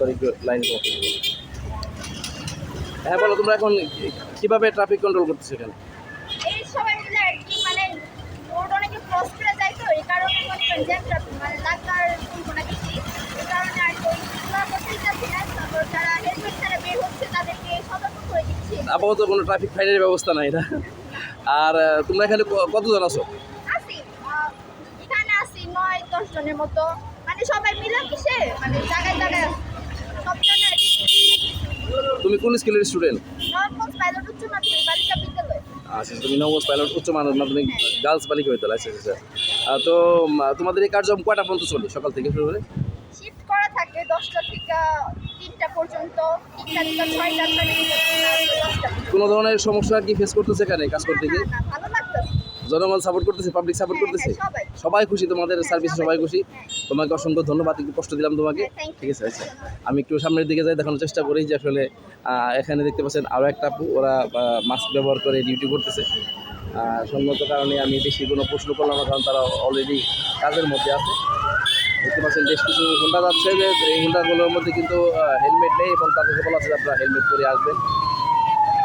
Sorry line হ্যাঁ বলো তোমরা এখন কীভাবে ট্রাফিক কন্ট্রোল করতেছো এখানে? এই সবাই মিলে আর কি মানে রোড অনেকে ক্রস করে যায় তো এই কারণে মনে জ্যাম ট্রাফিক মানে লাগার সম্ভাবনা বেশি। এই কারণে আর কি ওইগুলো করতেই যাচ্ছি না তারপর যারা হেলমেট ছাড়া বের হচ্ছে তাদেরকে সতর্ক করে দিচ্ছি। আপাতত কোনো ট্রাফিক ফাইনের ব্যবস্থা নাই না। আর তোমরা এখানে কতজন আছো? এখানে আসি নয় দশ জনের মতো। মানে সবাই মিলে কিসে? মানে জায়গায়। জায়গায় তুমি কোন স্কুলের স্টুডেন্ট আচ্ছা তুমি নবস পাইলট উচ্চ মানব মাধ্যমিক গার্লস বালিকা বিদ্যালয় আচ্ছা আচ্ছা আহ, তো তোমাদের এই কার্যক্রম কয়টা পর্যন্ত চলে? সকাল থেকে শুরু করে শিফট করা থাকে দশটা থেকে তিনটা পর্যন্ত তিনটা থেকে ছয়টা কোনো ধরনের সমস্যা কি ফেস করতেছে এখানে কাজ করতে গিয়ে? জনগণ সাপোর্ট করতেছে পাবলিক সাপোর্ট হ্যাঁ, করতেছে। হ্যাঁ, সবাই খুশি তোমাদের সার্ভিসে সবাই খুশি। হ্যাঁ। তোমাকে অসংখ্য ধন্যবাদ একটু কষ্ট দিলাম তোমাকে। হ্যাঁ. ঠিক আছে আচ্ছা। আমি একটু সামনের দিকে যাই দেখানোর চেষ্টা করি যে আসলে এখানে দেখতে পাচ্ছেন আরও একটা ওরা মাস্ক ব্যবহার করে ডিউটি করতেছে। সঙ্গত কারণে আমি বেশি কোনো প্রশ্ন করলাম না কারণ তারা অলরেডি কাজের মধ্যে আছে। দেখতে পাচ্ছেন বেশ কিছু হুন্ডা যাচ্ছে যে এই হুন্ডাগুলোর মধ্যে কিন্তু হেলমেট নেই এবং তাদেরকে বলা আছে যে আপনারা হেলমেট পরে আসবেন।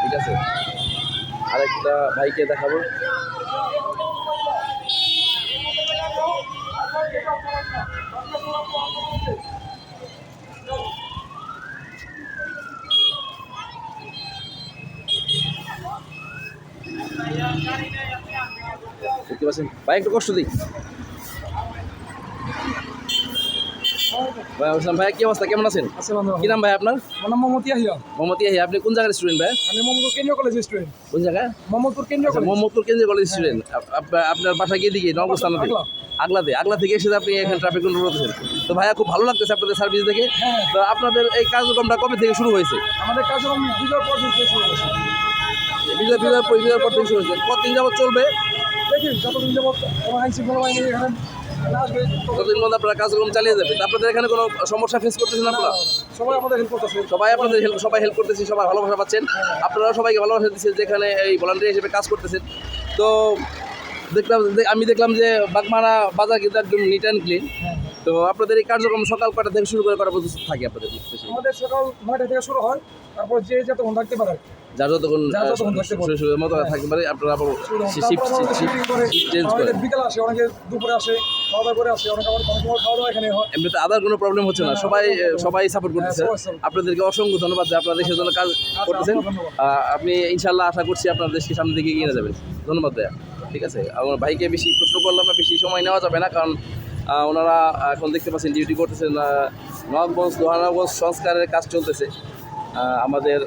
ঠিক আছে? আরেকটা ভাইকে দেখাবো। দেখতে পাচ্ছেন? ভাই একটু কষ্ট দিই। ভাই আসলাম ভাই কি অবস্থা? কেমন আছেন? কি নাম ভাই আপনার? আমার নাম মোহাম্মদ ইয়াহিয়া মোহাম্মদ ইয়াহিয়া আপনি কোন জায়গার স্টুডেন্ট ভাই? আমি মোহাম্মদপুর কেন্দ্রীয় স্টুডেন্ট কোন মোহাম্মদপুর কেন্দ্রীয় আচ্ছা কলেজ মোহাম্মদপুর কেন্দ্রীয় কলেজ স্টুডেন্ট আপনার বাসা গিয়ে দিকে আগলা। আগলাতে। আগলা থেকে এসে আপনি এখানে ট্রাফিক কন্ট্রোল করতেছেন। তো ভাইয়া খুব ভালো লাগতেছে আপনাদের সার্ভিস দেখে। হ্যাঁ। তো আপনাদের এই কার্যক্রমটা কবে থেকে শুরু হয়েছে? আমাদের কার্যক্রম বিজয় পর্যন্ত শেষ হয়ে গেছে বিজয় বিজয় বিজয় পর থেকে শুরু হয়েছে। কতদিন যাবত চলবে? দেখি যতদিন যাবত কোনো আইন শৃঙ্খলা বাহিনী এখানে না আসবে তত- ততদিন মধ্যে আপনারা কাজকর্ম চালিয়ে যাবেন আপনাদের এখানে কোনো সমস্যা ফেস করতেছেন আপনারা? সবাই আমাদের হেল্প করতেছে। সবাই আপনাদের হেল্প সবাই হেল্প করতেছে সবাই ভালোবাসা পাচ্ছেন। আপনারাও সবাইকে ভালোবাসা দিচ্ছেন যেখানে এই ভলান্টিয়ার হিসেবে কাজ করতেছেন। তো দেখলাম আমি দেখলাম যে বাগমারা বাজার কিন্তু একদম নিট অ্যান্ড ক্লিন। তো আপনাদের এই কার্যক্রম সকাল কটা থেকে শুরু করে করা পর্যন্ত থাকে আপনাদের আমাদের সকাল নয়টা থেকে শুরু হয় তারপর যে যতক্ষণ থাকতে পারে। যার যতক্ষণ মতো থাকতে পারে আপনারা শিফট চেঞ্জ করে বিকালে আসে অনেকে দুপুরে আসে খাওয়া দাওয়া করে আসে অনেকে আবার কোনো খাওয়া দাওয়া এখানে হয়। এমনিতে আদার কোনো প্রবলেম হচ্ছে না। সবাই সবাই সাপোর্ট করতেছে। হ্যাঁ, support। আপনাদেরকে অসংখ্য ধন্যবাদ যে আপনারা দেশের জন্য কাজ করতেছেন। ধন্যবাদ। আহ, আপনি ইনশাল্লাহ আশা করছি আপনার দেশকে সামনের দিকে এগিয়ে যাবেন। ধন্যবাদ দেয়া ঠিক আছে? আমার ভাইকে বেশি প্রশ্ন করলাম না বেশি সময় নেওয়া যাবে না কারণ ওনারা এখন দেখতে পাচ্ছেন ডিউটি করতেছেন নবাবগঞ্জ, লোহানগঞ্জ সংস্কারের কাজ চলতেছে। আমাদের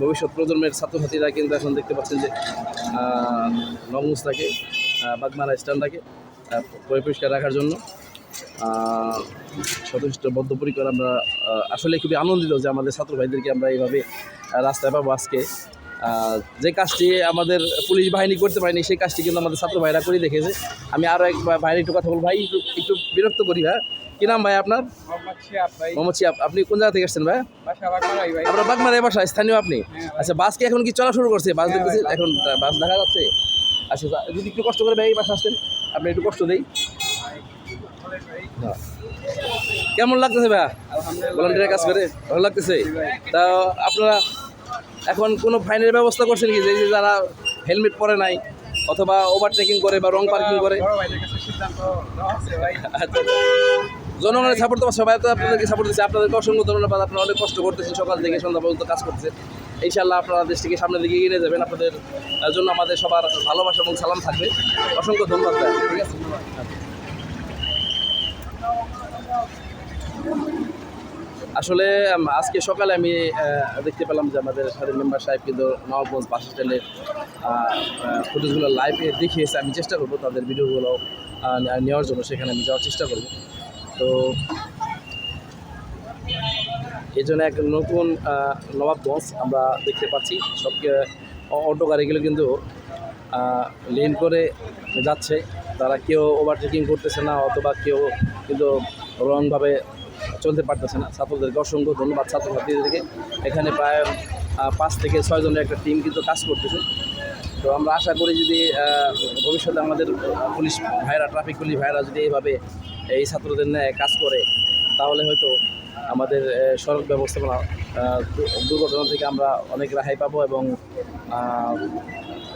ভবিষ্যৎ প্রজন্মের ছাত্রছাত্রীরা কিন্তু এখন দেখতে পাচ্ছেন যে নবগঞ্জটাকে বাগমারা স্ট্যান্ডটাকে পরিষ্কার রাখার জন্য যথেষ্ট বদ্ধপরিকর আমরা আসলে খুবই আনন্দিত যে আমাদের ছাত্র ভাইদেরকে আমরা এইভাবে রাস্তায় পাবো আজকে। যে কাজটি আমাদের পুলিশ বাহিনী করতে পারেনি সেই কাজটি কিন্তু আমাদের ছাত্র ভাইরা করে দেখেছে আমি আরও এক ভাইয়ের একটু কথা বলব। ভাই একটু একটু বিরক্ত করি ভাই কী নাম ভাই আপনার? মোহাম্মদ শিয়াব আপনি কোন জায়গা থেকে এসেছেন ভাই? আমরা বাগমারা এ বাসা স্থানীয় আপনি? আচ্ছা বাস কি এখন কি চলা শুরু করছে? বাস দেখতেছি এখন বাস দেখা যাচ্ছে। আচ্ছা যদি একটু কষ্ট করে ভাই এই বাসা আসতেন আপনি একটু কষ্ট দেই। হ্যাঁ। কেমন লাগতেছে ভাইয়া ভলান্টিয়ারের কাজ করে ভালো লাগতেছে? তা আপনারা এখন কোনো ফাইনের ব্যবস্থা করছেন কি যে যারা হেলমেট পরে নাই অথবা ওভারটেকিং করে বা রং পার্কিং করে। জনগণের সাপোর্ট তো সবাই তো আপনাদেরকে সাপোর্ট দিচ্ছে। আপনাদেরকে অসংখ্য ধন্যবাদ, আপনারা অনেক কষ্ট করতেছেন, সকাল থেকে সন্ধ্যা পর্যন্ত কাজ করতেছেন। ইনশাল্লাহ আপনারা দেশটিকে সামনের দিকে এগিয়ে যাবেন। আপনাদের জন্য আমাদের সবার ভালোবাসা এবং সালাম থাকবে। অসংখ্য ধন্যবাদ ঠিক আছে? আসলে আজকে সকালে আমি দেখতে পেলাম যে আমাদের সাথে মেম্বার সাহেব কিন্তু নবাবগঞ্জ বাস স্ট্যান্ডের ফুটেজগুলো লাইভে দেখিয়েছে। আমি চেষ্টা করব তাদের ভিডিওগুলো নেওয়ার জন্য, সেখানে আমি যাওয়ার চেষ্টা করব। তো, এই জন্য এক নতুন নবাবগঞ্জ আমরা দেখতে পাচ্ছি। সব অটো গাড়িগুলো কিন্তু লেন করে যাচ্ছে। তারা কেউ ওভারটেকিং করতেছে না, অথবা কেউ কিন্তু রংভাবে চলতে পারতেছে না। ছাত্রদেরকে অসংখ্য ধন্যবাদ ছাত্রছাত্রীদেরকে এখানে প্রায় পাঁচ থেকে ছয় জনের একটা টিম কিন্তু কাজ করতেছে। তো আমরা আশা করি যদি ভবিষ্যতে আমাদের পুলিশ ভাইরা ট্রাফিক পুলিশ ভাইরা যদি এইভাবে এই ছাত্রদের ন্যায় কাজ করে, তাহলে হয়তো আমাদের সড়ক ব্যবস্থাপনা দুর্ঘটনা থেকে আমরা অনেক রেহাই পাবো এবং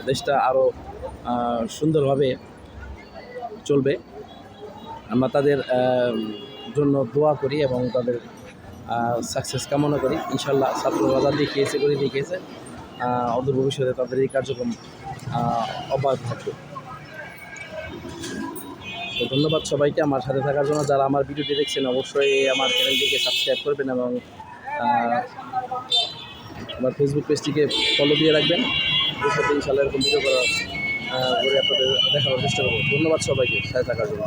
দেশটা আরও সুন্দরভাবে চলবে। আমরা তাদের জন্য দোয়া করি এবং তাদের সাকসেস কামনা করি। ইনশাল্লাহ ছাত্ররা যা দেখিয়েছে করে দেখিয়েছে অদূর ভবিষ্যতে তাদের এই কার্যক্রম অব্যাহত থাকবে। তো ধন্যবাদ সবাইকে আমার সাথে থাকার জন্য। যারা আমার ভিডিওটি দেখছেন অবশ্যই আমার চ্যানেলটিকে সাবস্ক্রাইব করবেন এবং আমার ফেসবুক পেজটিকে ফলো দিয়ে রাখবেন। ভবিষ্যতে ইনশাল্লাহ এরকম ভিডিও করা আহ, করে আপনাদের দেখানোর চেষ্টা করব। ধন্যবাদ সবাইকে সাথে থাকার জন্য।